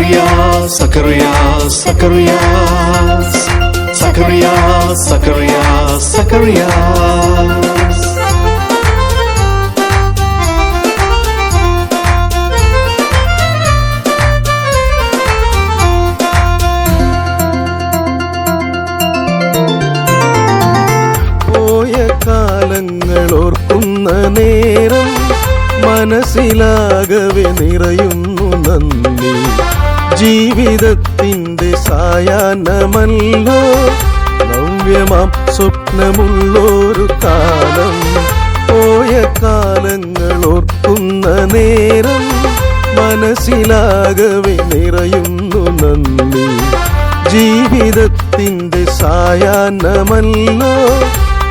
Zacharias, Zacharias, Zacharias, Zacharias, Zacharias, Zacharias. പോയ കാലങ്ങൾ ഓർക്കുന്ന നേരം മനസ്സിലാകവെ നിറയുന്നു നന്ദി ജീവിതത്തിന്റെ സായാഹ്നമല്ലോ. നവ്യമാം സ്വപ്നമുള്ളൊരു കാലം. പോയ കാലങ്ങൾ ഓർക്കുന്ന നേരം മനസ്സിലാകവെ നിറയുന്നു നന്ദി. ജീവിതത്തിന്റെ സായാഹ്നമല്ലോ.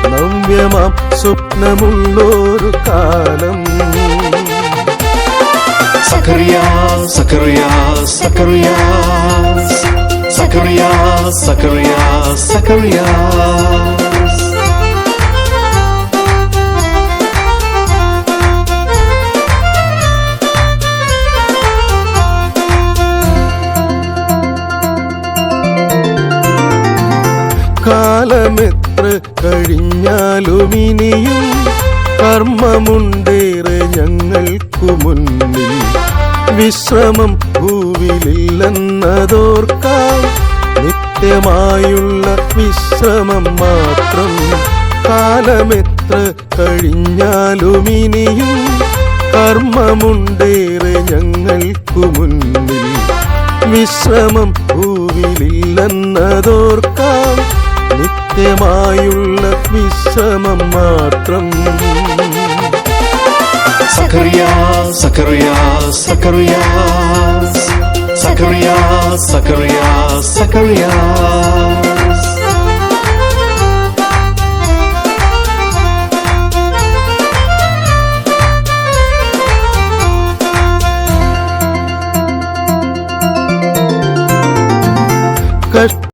നവ്യമാം സ്വപ്നമുള്ളൊരു കാലം. Zacharias, Zacharias, Zacharias, Zacharias, Zacharias, Zacharias. കാലമെത്ര കഴിഞ്ഞാലും ഇനിയും കർമ്മമുണ്ടേറെ ഞങ്ങൾക്കു മുന്നിൽ വിശ്രമം ഭൂവിലില്ലെന്നതോർക്കാം നിത്യമായുള്ള വിശ്രമം മാത്രം കാലമെത്ര കഴിഞ്ഞാലും ഇനിയും കർമ്മമുണ്ടേറെ ഞങ്ങൾക്കു മുന്നിൽ വിശ്രമം ഭൂവിലില്ലെന്നതോർക്കാം നിത്യമായുള്ള വിശ്രമം മാത്രം. Sakarya, Sakarya, Sakarya, Sakaria.